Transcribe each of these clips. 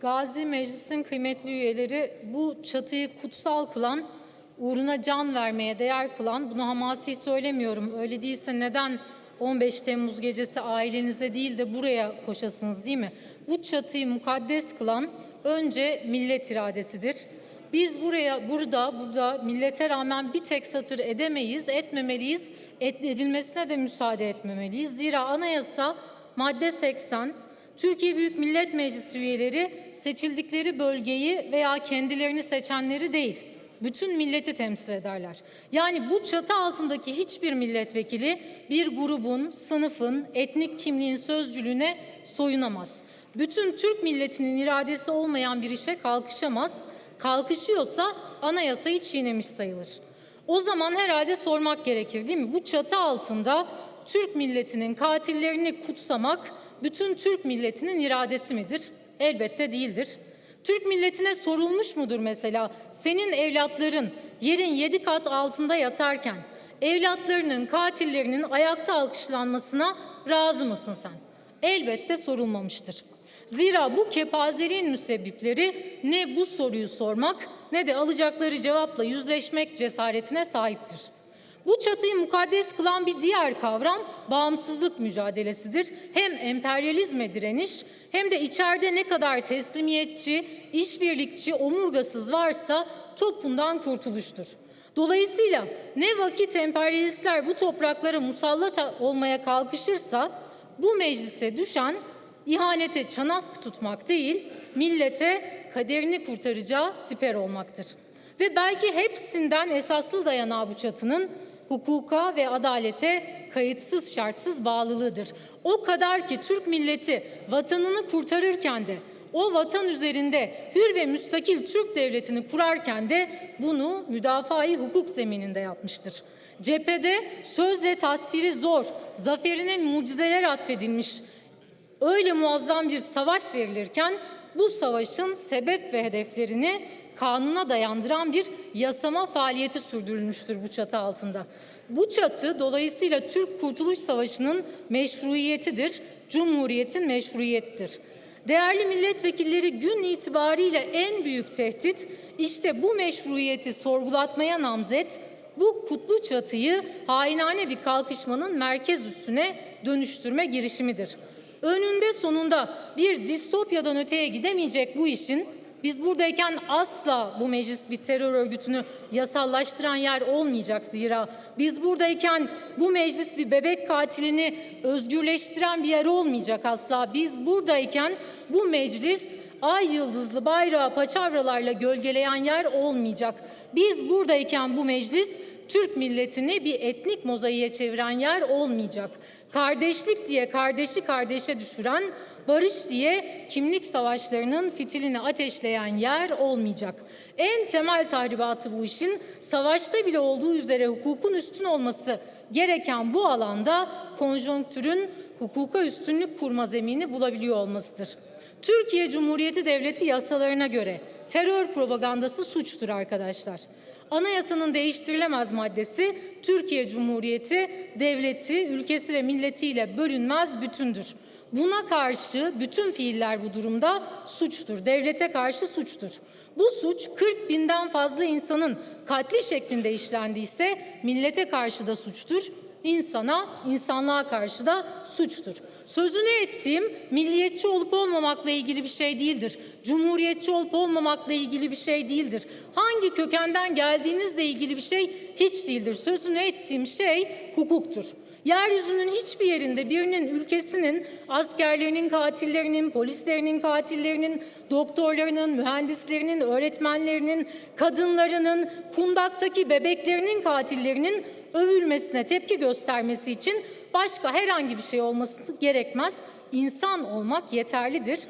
Gazi Meclis'in kıymetli üyeleri bu çatıyı kutsal kılan, uğruna can vermeye değer kılan, bunu hamasi söylemiyorum. Öyle değilse neden 15 Temmuz gecesi ailenize değil de buraya koşasınız değil mi? Bu çatıyı mukaddes kılan önce millet iradesidir. Biz buraya burada burada millete rağmen bir tek satır edemeyiz, etmemeliyiz, et, edilmesine de müsaade etmemeliyiz. Zira anayasa madde 80 Türkiye Büyük Millet Meclisi üyeleri seçildikleri bölgeyi veya kendilerini seçenleri değil, bütün milleti temsil ederler. Yani bu çatı altındaki hiçbir milletvekili bir grubun, sınıfın, etnik kimliğin sözcülüğüne soyunamaz. Bütün Türk milletinin iradesi olmayan bir işe kalkışamaz. Kalkışıyorsa anayasayı çiğnemiş sayılır. O zaman herhalde sormak gerekir değil mi? Bu çatı altında Türk milletinin katillerini kutsamak bütün Türk milletinin iradesi midir? Elbette değildir. Türk milletine sorulmuş mudur mesela senin evlatların yerin yedi kat altında yatarken evlatlarının katillerinin ayakta alkışlanmasına razı mısın sen? Elbette sorulmamıştır. Zira bu kepazeliğin müsebbipleri ne bu soruyu sormak ne de alacakları cevapla yüzleşmek cesaretine sahiptir. Bu çatıyı mukaddes kılan bir diğer kavram bağımsızlık mücadelesidir. Hem emperyalizme direniş hem de içeride ne kadar teslimiyetçi, işbirlikçi, omurgasız varsa topundan kurtuluştur. Dolayısıyla ne vakit emperyalistler bu topraklara musallat olmaya kalkışırsa bu meclise düşen ihanete çanak tutmak değil, millete kaderini kurtaracağı siper olmaktır. Ve belki hepsinden esaslı dayanağı bu çatının hukuka ve adalete kayıtsız şartsız bağlılığıdır. O kadar ki Türk milleti vatanını kurtarırken de o vatan üzerinde hür ve müstakil Türk devletini kurarken de bunu müdafaa-i hukuk zemininde yapmıştır. Cephede sözle tasviri zor, zaferine mucizeler atfedilmiş, öyle muazzam bir savaş verilirken bu savaşın sebep ve hedeflerini kanuna dayandıran bir yasama faaliyeti sürdürülmüştür bu çatı altında. Bu çatı dolayısıyla Türk Kurtuluş Savaşı'nın meşruiyetidir, Cumhuriyet'in meşruiyettir. Değerli milletvekilleri gün itibariyle en büyük tehdit işte bu meşruiyeti sorgulatmaya namzet bu kutlu çatıyı hainane bir kalkışmanın merkez üssüne dönüştürme girişimidir. Önünde sonunda bir distopyadan öteye gidemeyecek bu işin biz buradayken asla bu meclis bir terör örgütünü yasallaştıran yer olmayacak zira. Biz buradayken bu meclis bir bebek katilini özgürleştiren bir yer olmayacak asla. Biz buradayken bu meclis ay yıldızlı bayrağı paçavralarla gölgeleyen yer olmayacak. Biz buradayken bu meclis Türk milletini bir etnik mozaiğe çeviren yer olmayacak. Kardeşlik diye kardeşi kardeşe düşüren, barış diye kimlik savaşlarının fitilini ateşleyen yer olmayacak. En temel tahribatı bu işin savaşta bile olduğu üzere hukukun üstün olması gereken bu alanda konjonktürün hukuka üstünlük kurma zemini bulabiliyor olmasıdır. Türkiye Cumhuriyeti Devleti yasalarına göre terör propagandası suçtur arkadaşlar. Anayasanın değiştirilemez maddesi Türkiye Cumhuriyeti devleti, ülkesi ve milletiyle bölünmez bütündür. Buna karşı bütün fiiller bu durumda suçtur. Devlete karşı suçtur. Bu suç 40 binden fazla insanın katli şeklinde işlendiyse millete karşı da suçtur. İnsana, insanlığa karşı da suçtur. Sözünü ettiğim milliyetçi olup olmamakla ilgili bir şey değildir. Cumhuriyetçi olup olmamakla ilgili bir şey değildir. Hangi kökenden geldiğinizle ilgili bir şey hiç değildir. Sözünü ettiğim şey hukuktur. Yeryüzünün hiçbir yerinde birinin ülkesinin askerlerinin katillerinin, polislerinin katillerinin, doktorlarının, mühendislerinin, öğretmenlerinin, kadınlarının, kundaktaki bebeklerinin katillerinin övülmesine tepki göstermesi için başka herhangi bir şey olması gerekmez. İnsan olmak yeterlidir.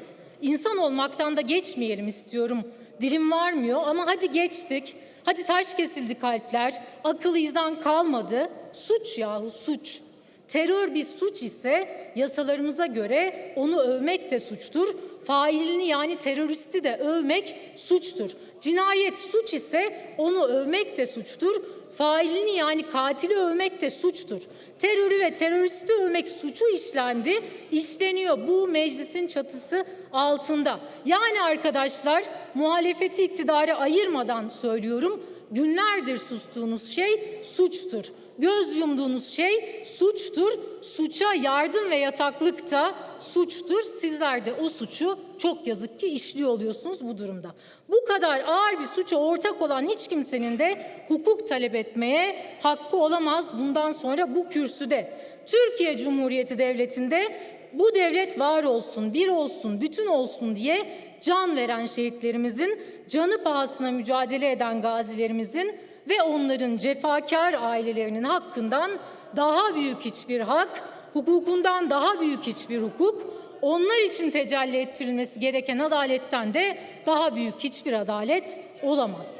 İnsan olmaktan da geçmeyelim istiyorum. Dilim varmıyor ama hadi geçtik. Hadi taş kesildi kalpler. Akıl izan kalmadı. Suç yahu suç. Terör bir suç ise yasalarımıza göre onu övmek de suçtur. Failini yani teröristi de övmek suçtur. Cinayet suç ise onu övmek de suçtur. failini yani katili övmek de suçtur. Terörü ve teröristi övmek suçu işlendi, işleniyor bu meclisin çatısı altında. Yani arkadaşlar muhalefeti iktidarı ayırmadan söylüyorum. Günlerdir sustuğunuz şey suçtur. Göz yumduğunuz şey suçtur. Suça yardım ve yataklık da suçtur. Sizler de o suçu çok yazık ki işliyor oluyorsunuz bu durumda. Bu kadar ağır bir suça ortak olan hiç kimsenin de hukuk talep etmeye hakkı olamaz bundan sonra bu kürsüde. Türkiye Cumhuriyeti Devleti'nde bu devlet var olsun, bir olsun, bütün olsun diye can veren şehitlerimizin, canı pahasına mücadele eden gazilerimizin ve onların cefakar ailelerinin hakkından daha büyük hiçbir hak, hukukundan daha büyük hiçbir hukuk, onlar için tecelli ettirilmesi gereken adaletten de daha büyük hiçbir adalet olamaz.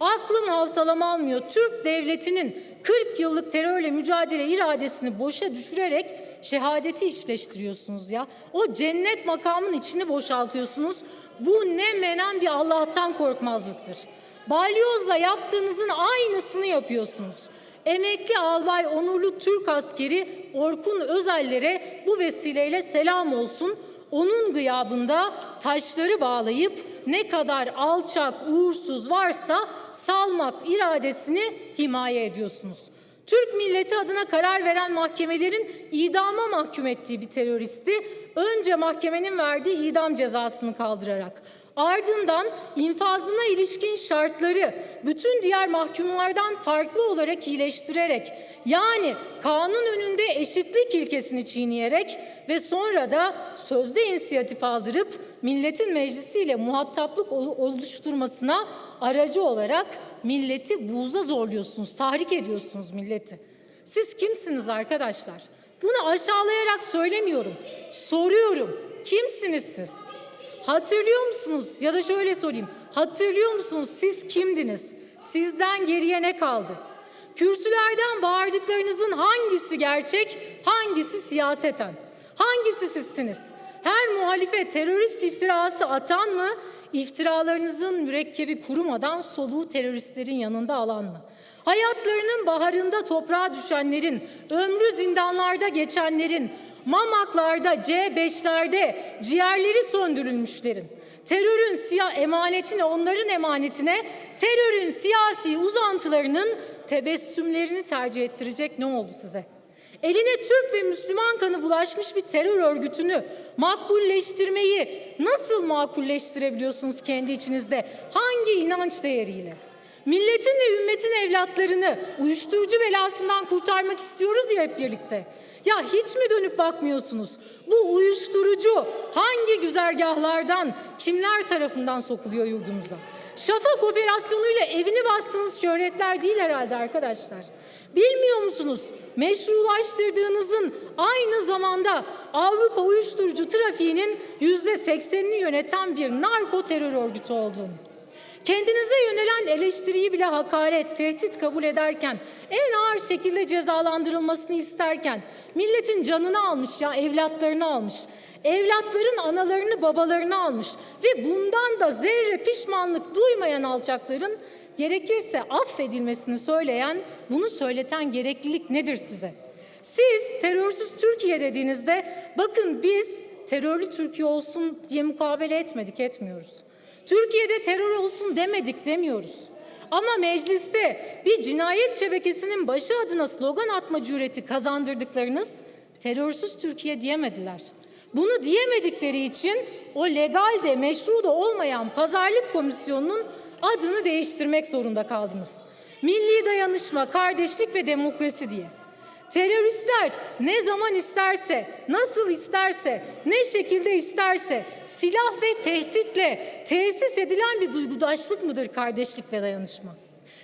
Aklım hafsalam almıyor. Türk devletinin 40 yıllık terörle mücadele iradesini boşa düşürerek şehadeti işleştiriyorsunuz ya. O cennet makamın içini boşaltıyorsunuz. Bu ne menen bir Allah'tan korkmazlıktır. Balyozla yaptığınızın aynısını yapıyorsunuz. Emekli albay onurlu Türk askeri Orkun Özeller'e bu vesileyle selam olsun. Onun gıyabında taşları bağlayıp ne kadar alçak, uğursuz varsa salmak iradesini himaye ediyorsunuz. Türk milleti adına karar veren mahkemelerin idama mahkum ettiği bir teröristi önce mahkemenin verdiği idam cezasını kaldırarak ardından infazına ilişkin şartları bütün diğer mahkumlardan farklı olarak iyileştirerek yani kanun önünde eşitlik ilkesini çiğneyerek ve sonra da sözde inisiyatif aldırıp milletin meclisiyle muhataplık ol- oluşturmasına aracı olarak milleti buğza zorluyorsunuz, tahrik ediyorsunuz milleti. Siz kimsiniz arkadaşlar? Bunu aşağılayarak söylemiyorum. Soruyorum. Kimsiniz siz? Hatırlıyor musunuz? Ya da şöyle sorayım. Hatırlıyor musunuz siz kimdiniz? Sizden geriye ne kaldı? Kürsülerden bağırdıklarınızın hangisi gerçek, hangisi siyaseten? Hangisi sizsiniz? Her muhalife terörist iftirası atan mı, iftiralarınızın mürekkebi kurumadan soluğu teröristlerin yanında alan mı? Hayatlarının baharında toprağa düşenlerin, ömrü zindanlarda geçenlerin, Mamaklarda, C5'lerde ciğerleri söndürülmüşlerin, terörün siyah emanetine, onların emanetine, terörün siyasi uzantılarının tebessümlerini tercih ettirecek ne oldu size? Eline Türk ve Müslüman kanı bulaşmış bir terör örgütünü makbulleştirmeyi nasıl makulleştirebiliyorsunuz kendi içinizde? Hangi inanç değeriyle? Milletin ve ümmetin evlatlarını uyuşturucu belasından kurtarmak istiyoruz ya hep birlikte. Ya hiç mi dönüp bakmıyorsunuz? Bu uyuşturucu hangi güzergahlardan, kimler tarafından sokuluyor yurdumuza? Şafak operasyonuyla evini bastığınız şöhretler değil herhalde arkadaşlar. Bilmiyor musunuz? Meşrulaştırdığınızın aynı zamanda Avrupa uyuşturucu trafiğinin yüzde seksenini yöneten bir narko terör örgütü olduğunu. Kendinize yönelen eleştiriyi bile hakaret, tehdit kabul ederken, en ağır şekilde cezalandırılmasını isterken, milletin canını almış ya, evlatlarını almış. Evlatların analarını, babalarını almış ve bundan da zerre pişmanlık duymayan alçakların gerekirse affedilmesini söyleyen, bunu söyleten gereklilik nedir size? Siz terörsüz Türkiye dediğinizde bakın biz terörlü Türkiye olsun diye mukabele etmedik, etmiyoruz. Türkiye'de terör olsun demedik demiyoruz. Ama mecliste bir cinayet şebekesinin başı adına slogan atma cüreti kazandırdıklarınız terörsüz Türkiye diyemediler. Bunu diyemedikleri için o legal de meşru da olmayan pazarlık komisyonunun adını değiştirmek zorunda kaldınız. Milli dayanışma, kardeşlik ve demokrasi diye. Teröristler ne zaman isterse, nasıl isterse, ne şekilde isterse silah ve tehditle tesis edilen bir duygudaşlık mıdır kardeşlik ve dayanışma?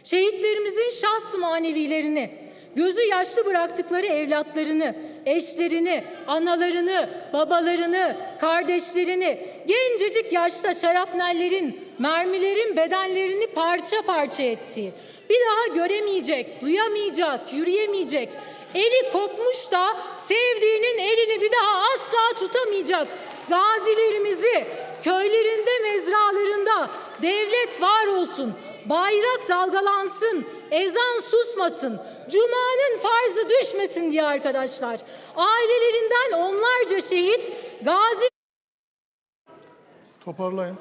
Şehitlerimizin şahs manevilerini, gözü yaşlı bıraktıkları evlatlarını, eşlerini, analarını, babalarını, kardeşlerini, gencecik yaşta şarapnellerin, mermilerin bedenlerini parça parça ettiği, bir daha göremeyecek, duyamayacak, yürüyemeyecek, eli kopmuş da sevdiğinin elini bir daha asla tutamayacak gazilerimizi köylerinde, mezralarında devlet var olsun, bayrak dalgalansın, ezan susmasın, cumanın farzı düşmesin diye arkadaşlar. Ailelerinden onlarca şehit, gazi Toparlayın.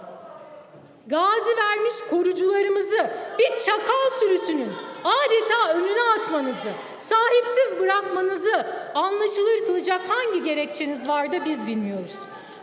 Gazi vermiş korucularımızı bir çakal sürüsünün adeta önüne atmanızı, sahipsiz bırakmanızı anlaşılır kılacak hangi gerekçeniz var da biz bilmiyoruz.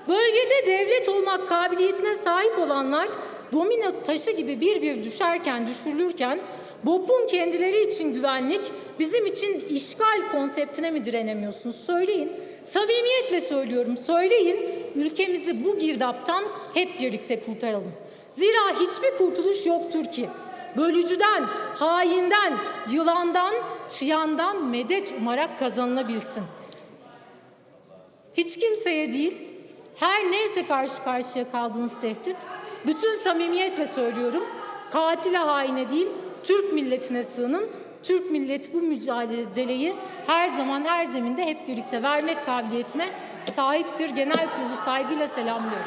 Bölgede devlet olmak kabiliyetine sahip olanlar domino taşı gibi bir bir düşerken, düşürülürken BOP'un kendileri için güvenlik, bizim için işgal konseptine mi direnemiyorsunuz? Söyleyin. Samimiyetle söylüyorum, söyleyin. Ülkemizi bu girdaptan hep birlikte kurtaralım. Zira hiçbir kurtuluş yoktur ki. Bölücüden, hainden, yılandan, çıyandan medet umarak kazanılabilsin. Hiç kimseye değil, her neyse karşı karşıya kaldığınız tehdit, bütün samimiyetle söylüyorum, katile haine değil, Türk milletine sığının. Türk milleti bu mücadeleyi her zaman her zeminde hep birlikte vermek kabiliyetine sahiptir. Genel kurulu saygıyla selamlıyorum.